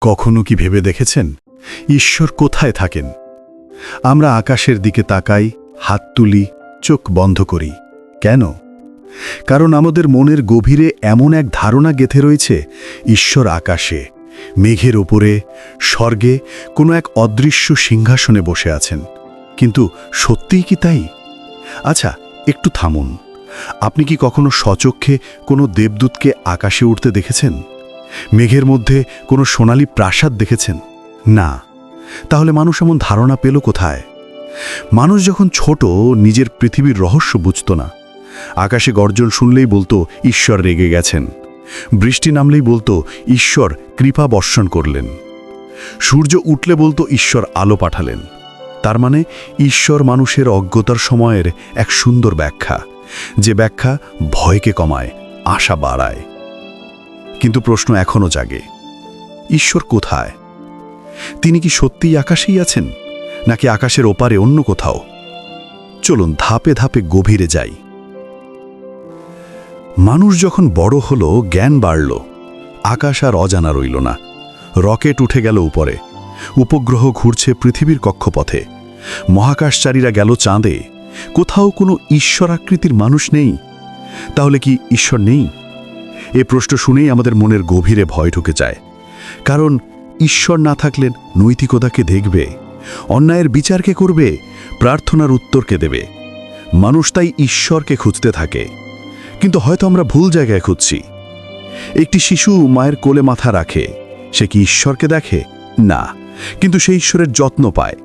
কখনো কি ভেবে দেখেছেন? ঈশ্বর কোথায় থাকেন? আমরা আকাশের দিকে তাকাই, হাত তুলি, চোখ বন্ধ করি। কেন? কারণ আমাদের মনের গভীরে এমন এক ধারণা গেথে রয়েছে, ঈশ্বর আকাশে, মেঘের ওপরে, স্বর্গে কোনো এক অদৃশ্য সিংহাসনে বসে আছেন। কিন্তু সত্যিই কি তাই? আচ্ছা একটু থামুন। আপনি কি কখনো সচক্ষে কোনো দেবদূতকে আকাশে উঠতে দেখেছেন? মেঘের মধ্যে কোনো সোনালি প্রাসাদ দেখেছেন? না। তাহলে মানুষ এমন ধারণা পেল কোথায়? মানুষ যখন ছোট, নিজের পৃথিবীর রহস্য বুঝত না। আকাশে গর্জন শুনলেই বলতো, ঈশ্বর রেগে গেছেন। বৃষ্টি নামলেই বলতো, ঈশ্বর কৃপা বর্ষণ করলেন। সূর্য উঠলে বলতো, ঈশ্বর আলো পাঠালেন। তার মানে ঈশ্বর মানুষের অজ্ঞতার সময়ের এক সুন্দর ব্যাখ্যা। যে ব্যাখ্যা ভয়কে কমায়, আশা বাড়ায়। কিন্তু প্রশ্ন এখনও জাগে। ঈশ্বর কোথায়? তিনি কি সত্যিই আকাশেই আছেন, নাকি আকাশের ওপারে অন্য কোথাও? চলুন ধাপে ধাপে গভীরে যাই। মানুষ যখন বড় হলো, জ্ঞান বাড়ল। আকাশ আর অজানা রইল না। রকেট উঠে গেল উপরে। উপগ্রহ ঘুরছে পৃথিবীর কক্ষপথে। মহাকাশচারীরা গেল চাঁদে। কোথাও কোনো ঈশ্বরাকৃতির মানুষ নেই। তাহলে কি ঈশ্বর নেই? এ প্রশ্ন শুনেই আমাদের মনের গভীরে ভয় ঢুকে যায়। কারণ ঈশ্বর না থাকলে নৈতিকতাকে দেখবে? অন্যায়ের বিচারকে করবে? প্রার্থনার উত্তরকে দেবে? মানুষ তাই ঈশ্বরকে খুঁজতে থাকে। কিন্তু হয়তো আমরা ভুল জায়গায় খুঁজছি। একটি শিশু মায়ের কোলে মাথা রাখে। সে কি ঈশ্বরকে দেখে? না। কিন্তু সে ঈশ্বরের যত্ন পায়।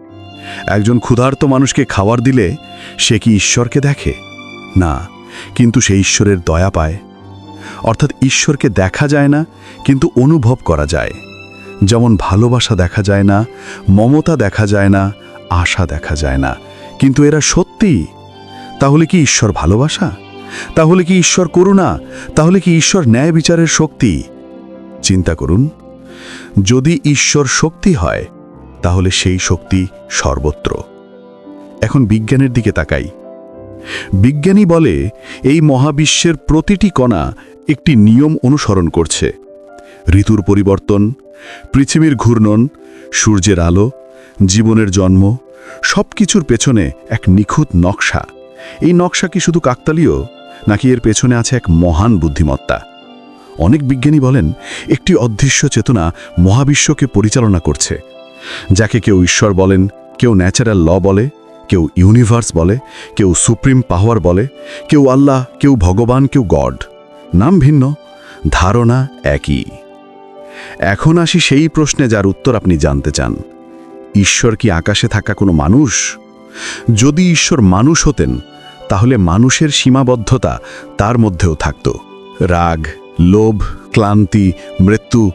একজন ক্ষুধার্ত মানুষকে খাবার দিলে সে কি ঈশ্বরকে দেখে? না। কিন্তু সে ঈশ্বরের দয়া পায়। অর্থাৎ ঈশ্বরকে দেখা যায় না, কিন্তু অনুভব করা যায়। যেমন ভালোবাসা দেখা যায় না, মমতা দেখা যায় না, আশা দেখা যায় না। কিন্তু এরা সত্যি? তাহলে কি ঈশ্বর ভালোবাসা? তাহলে কি ঈশ্বর করুণা? তাহলে কি ঈশ্বর ন্যায় বিচারের শক্তি? চিন্তা করুন। যদি ঈশ্বর শক্তি হয়, তাহলে সেই শক্তি সর্বত্র। এখন বিজ্ঞানের দিকে তাকাই। বিজ্ঞানী বলে, এই মহাবিশ্বের প্রতিটি কণা একটি নিয়ম অনুসরণ করছে। ঋতুর পরিবর্তন, পৃথিবীর ঘূর্ণন, সূর্যের আলো, জীবনের জন্ম সব কিছুর পেছনে এক নিখুঁত নকশা। এই নকশা কি শুধু কাকতালীয়, নাকি এর পেছনে আছে এক মহান বুদ্ধিমত্তা? অনেক বিজ্ঞানী বলেন, একটি অদৃশ্য চেতনা মহাবিশ্বকে পরিচালনা করছে। যাকে কেউ ঈশ্বর বলেন, কেউ ন্যাচারাল ল বলে কেউ ইউনিভার্স বলে, কেউ সুপ্রিম পাওয়ার বলে, কেউ আল্লাহ, কেউ ভগবান, কেউ গড। নাম ভিন্ন, ধারণা একই। এখন আসি সেই প্রশ্নে যার উত্তর আপনি জানতে চান। ঈশ্বর কি আকাশে থাকা কোনো মানুষ? যদি ঈশ্বর মানুষ হতেন, তাহলে মানুষের সীমাবদ্ধতা তার মধ্যেও থাকত। রাগ, লোভ, ক্লান্তি, মৃত্যু।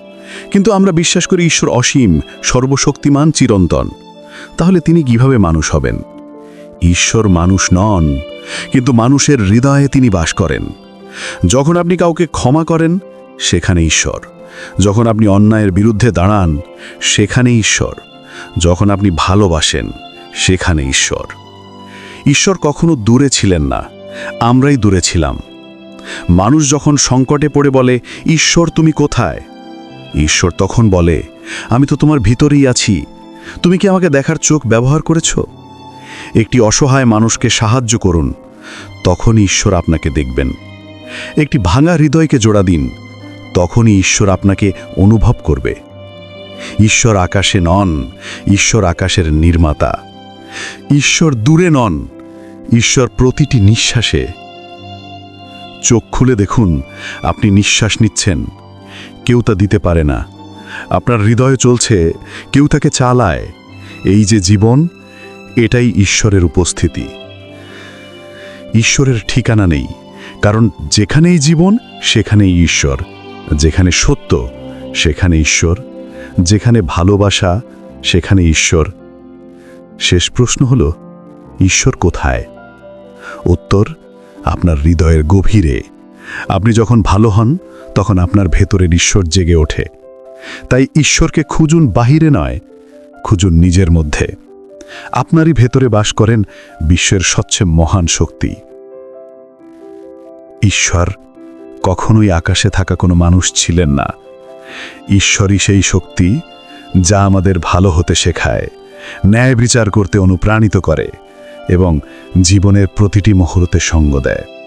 কিন্তু আমরা বিশ্বাস করি ঈশ্বর অসীম, সর্বশক্তিমান, চিরন্তন। তাহলে তিনি কীভাবে মানুষ হবেন? ঈশ্বর মানুষ নন, কিন্তু মানুষের হৃদয়ে তিনি বাস করেন। যখন আপনি কাউকে ক্ষমা করেন, সেখানে ঈশ্বর। যখন আপনি অন্যায়ের বিরুদ্ধে দাঁড়ান, সেখানে ঈশ্বর। যখন আপনি ভালোবাসেন, সেখানে ঈশ্বর। ঈশ্বর কখনো দূরে ছিলেন না, আমরাই দূরে ছিলাম। মানুষ যখন সংকটে পড়ে বলে, ঈশ্বর, তুমি কোথায়? ঈশ্বর তখন বলে, আমি তো তোমার ভিতরেই আছি। তুমি কি আমাকে দেখার চোখ ব্যবহার করেছ? একটি অসহায় মানুষকে সাহায্য করুন। তখন ঈশ্বর আপনাকে দেখবেন। একটি ভাঙা হৃদয়কে জোড়া দিন। তখনই ঈশ্বর আপনাকে অনুভব করবে। ঈশ্বর আকাশে নন, ঈশ্বর আকাশের নির্মাতা। ঈশ্বর দূরে নন, ঈশ্বর প্রতিটি নিঃশ্বাসে। চোখ খুলে দেখুন, আপনি নিঃশ্বাস নিচ্ছেন। কেউ তা দিতে পারে না। আপনার হৃদয়ে চলছে, কেউ তাকে চালায়। এই যে জীবন এটাই ঈশ্বরের উপস্থিতি। ঈশ্বরের ঠিকানা নেই, কারণ যেখানেই জীবন, সেখানেই ঈশ্বর। যেখানে সত্য, সেখানে ঈশ্বর। যেখানে ভালোবাসা, সেখানে ঈশ্বর। শেষ প্রশ্ন হল, ঈশ্বর কোথায়? উত্তর, আপনার হৃদয়ের গভীরে। আপনি যখন ভালো হন, তখন আপনার ভেতরের ঈশ্বর জেগে ওঠে। তাই ঈশ্বরকে খুঁজুন বাহিরে নয়, খুঁজুন নিজের মধ্যে। আপনারই ভেতরে বাস করেন বিশ্বের সবচেয়ে মহান শক্তি। ঈশ্বর কখনোই আকাশে থাকা কোনো মানুষ ছিলেন না। ঈশ্বরই সেই শক্তি যা আমাদের ভালো হতে শেখায়, ন্যায় বিচার করতে অনুপ্রাণিত করে এবং জীবনের প্রতিটি মুহূর্তে সঙ্গ দেয়।